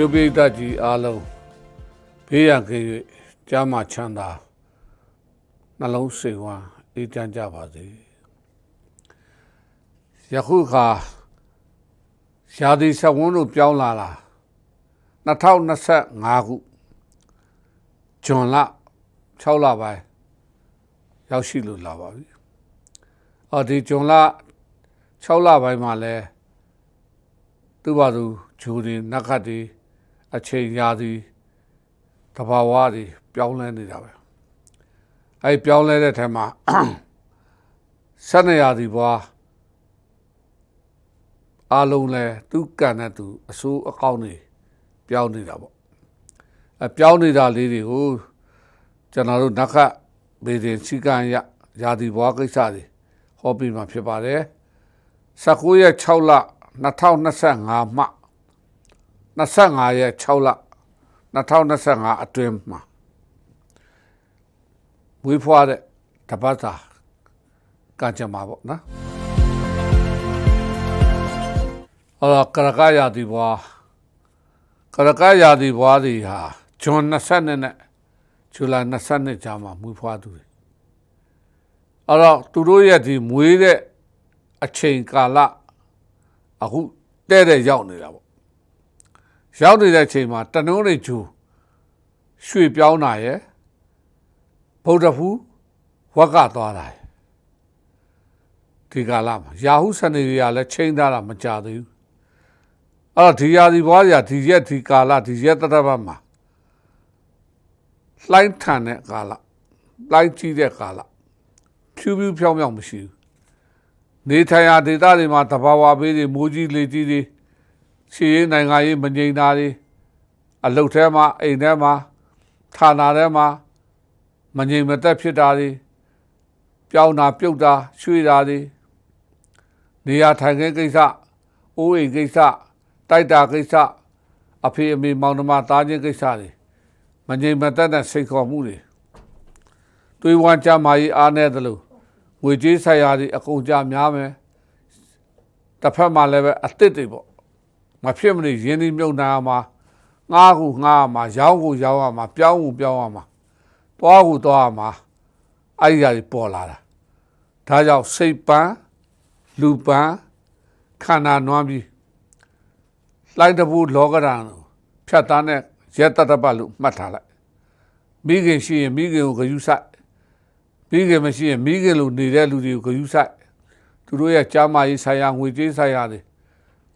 ရုပ်ပိဋကကြီးအားလုံးဘေးရန်ကင်း၍ကြားမှချမ်းသာနှလုံးစိမ်ဝမ်းအေးချမ်းကြပါစေယခုခါရှားဒီဆက်ဝန်းတို့ပြောင်းလာလာ2025ခုဂျွန်လ6လပိုင်းရောက်ရှိလို့လာပါပြီအော်ဒီဂျွန်လ6လပိုင်းမှာလဲသူ့ဘာသူဂျူဒီနက်ခတ်ဒီ အချိန်ရာသီတဘာဝတွေပြောင်းလဲနေတာပဲအဲပြောင်းလဲတဲ့ထဲမှာဆက်နေရာသီဘွားအလုံးလဲသူကံနဲ့သူအဆိုးအကောင်းနေပြောင်းနေတာပေါ့အပြောင်းနေတာလေးတွေကိုကျွန်တော်တို့နက်ခတ်ဘေဒင်စီကံရရာသီဘွားကိစ္စတွေဟောပြီးမှဖြစ်ပါတယ်19ရက်6လ2025မှ 25ရက်6လ2025အတွင်းမှာဝေးဖွားတဲ့တပတ်သာကံကြမ္မာပေါ့နော်အော်ကရကရာဒီဘွားကရကရာဒီဘွားဒီဟာဂျွန်20နဲ့ဇူလိုင်20ကြာမှာမွေးဖွားသူတွေအဲ့တော့သူတို့ရဲ့ဒီမွေးတဲ့အချိန်ကာလအခုတဲ့တဲ့ရောက်နေတာပေါ့ ရောက်နေတဲ့အချိန်မှာတနုံးတွေဂျူရွှေပြောင်းတာရယ်ဗုဒ္ဓဖူးဝက်ကသွားတာရယ်ဒီကာလမှာယာဟုစနေတွေကလည်းချိန်ထားတာမကြသေးဘူးအဲ့တော့ဒီယာဒီဘွားရာဒီရက်ဒီကာလဒီရက်တတပတ်မှာလှိုင်းထန်တဲ့ကာလလှိုင်းကြီးတဲ့ကာလဖြူဖြူဖြောင်းဖြောင်းမရှိဘူးနေထိုင်ရာဒေသတွေမှာတဘာဝဘေးတွေမိုးကြီးလေကြီးတွေ စီရေးနိုင်ငံရေးမငြိမ်တာတွေအလုတ်ထဲမှာအိမ်ထဲမှာဌာနထဲမှာမငြိမ်မသက်ဖြစ်တာတွေပြောင်းတာပြုတ်တာရွှေ့တာတွေနေရာထိုင်ခင်းကိစ္စအိုးအိမ်ကိစ္စတိုက်တာကိစ္စအဖေအမေမောင်နှမသားချင်းကိစ္စတွေမငြိမ်မသက်တဲ့စိတ်ခေါ်မှုတွေတွေးဝမ်းကြမာရေးအားနေတယ်လို့ငွေကြေးဆိုင်ရာတွေအကုန်ကြများမယ်တစ်ဖက်မှာလည်းပဲအစ်စ်တွေပေါ့ မဖြစ်မနေရင်းနှီးမြုပ်နှံရမှာငားကူငားရမှာရောင်းကူရောင်းရမှာပြောင်းကူပြောင်းရမှာတွားကူတွားရမှာအဲ့ဒီအရာတွေပေါ်လာတာဒါကြောင့်စိတ်ပန်းလူပန်းခန္ဓာနွမ်းပြီးလိုက်တပူလောကရန်ဖြတ်သားတဲ့ရက်တတပတ်လို့မှတ်ထားလိုက်မိခင်ရှိရင်မိခင်ကိုဂယုဆိုင်မိခင်မရှိရင်မိခင်လိုနေတဲ့လူတွေကိုဂယုဆိုင်သူတို့ရဲ့ကြားမရေးဆိုင်ရာငွေကြေးဆိုင်ရာတွေ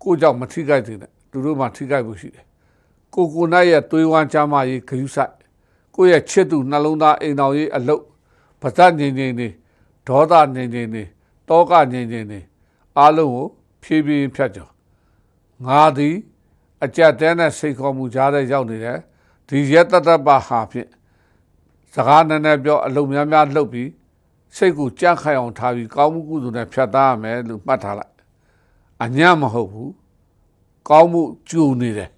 ကိုကြောင့်မထိခိုက်သေးနဲ့သူတို့မှထိခိုက်ဖို့ရှိတယ်ကိုကိုနိုင်ရဲ့သွေးဝမ်းကြားမရေးဂယုဆိုင်ကိုရဲ့ချစ်သူနှလုံးသားအိမ်တော်ရေးအလုတ်ပါဇက်ငြိမ်ငြိမ်နေဒေါသငြိမ်ငြိမ်နေတောကငြိမ်ငြိမ်နေအားလုံးကိုဖြည်းဖြည်းဖြတ်ကျော်ငါသည်အကြက်တဲနဲ့စိတ်ခေါ်မှုကြားတဲ့ရောက်နေတယ်ဒီရက်တတပါဟာဖြင့်စကားနည်းနည်းပြောအလုံးများများလှုပ်ပြီးစိတ်ကိုကြန့်ခိုင်အောင်ထားပြီးကောင်းမှုကုသိုလ်နဲ့ဖြတ်သားရမယ်လို့မှတ်ထားလိုက် အညံ့မဟုတ်ဘူးကောင်းမှုကျူနေတယ်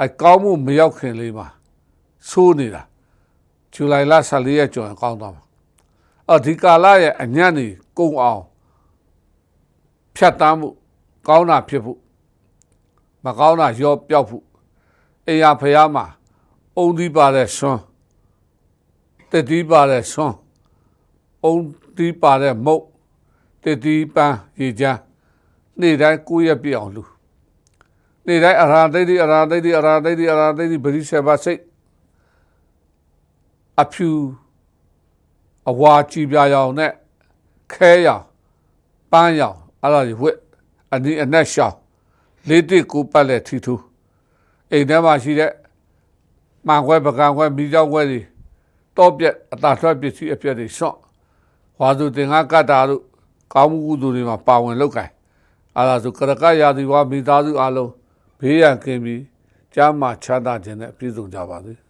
အဲကောင်းမှုမရောက်ခင်လေးမှာဆိုးနေတာဇူလိုင်လ14ရက်ကျော်ရင်ကောင်းသွားမှာအော်ဒီကာလရဲ့အညံ့နေကုန်အောင်ဖြတ်သားမှုကောင်းတာဖြစ်ဖို့မကောင်းတာရောပျောက်ဖို့အိယာဖျားမှာအုံသီးပါတဲ့ဆွန်းတက်သီးပါတဲ့ဆွန်းအုံသီးပါတဲ့မုတ်တက်သီးပန်းရေချမ်း နေ့တိုင်းကိုရက်ပြည့်အောင်လူနေ့တိုင်းအရာသိတိအရာသိတိအရာသိတိအရာသိတိဗရိစေပါစိတ်အဖြူအဝါကြည်ပြာရောင်နဲ့ခဲရောင်ပန်းရောင်အဲ့ဒါကြီးဝက်အနီးအနက်ရှောင်းလေးတစ်ကိုပတ်လက်ထီထူအိမ်ထဲမှာရှိတဲ့မှန်ခွဲပကံခွဲမိကြောက်ခွဲတွေတော့ပြက်အတာထွက်ပစ္စည်းအပြက်တွေရှော့ဝါစုတင်ငါကတ်တာတို့ကောင်းမှုကုသိုလ်တွေမှာပါဝင်လောက်ကင် အဲ့ဒါဆိုကရကရာသီဝါမိသားစုအလုံးဘေးရန်ကင်းပြီးကြားမှာချမ်းသာခြင်းနဲ့ပြည့်စုံကြပါစေ။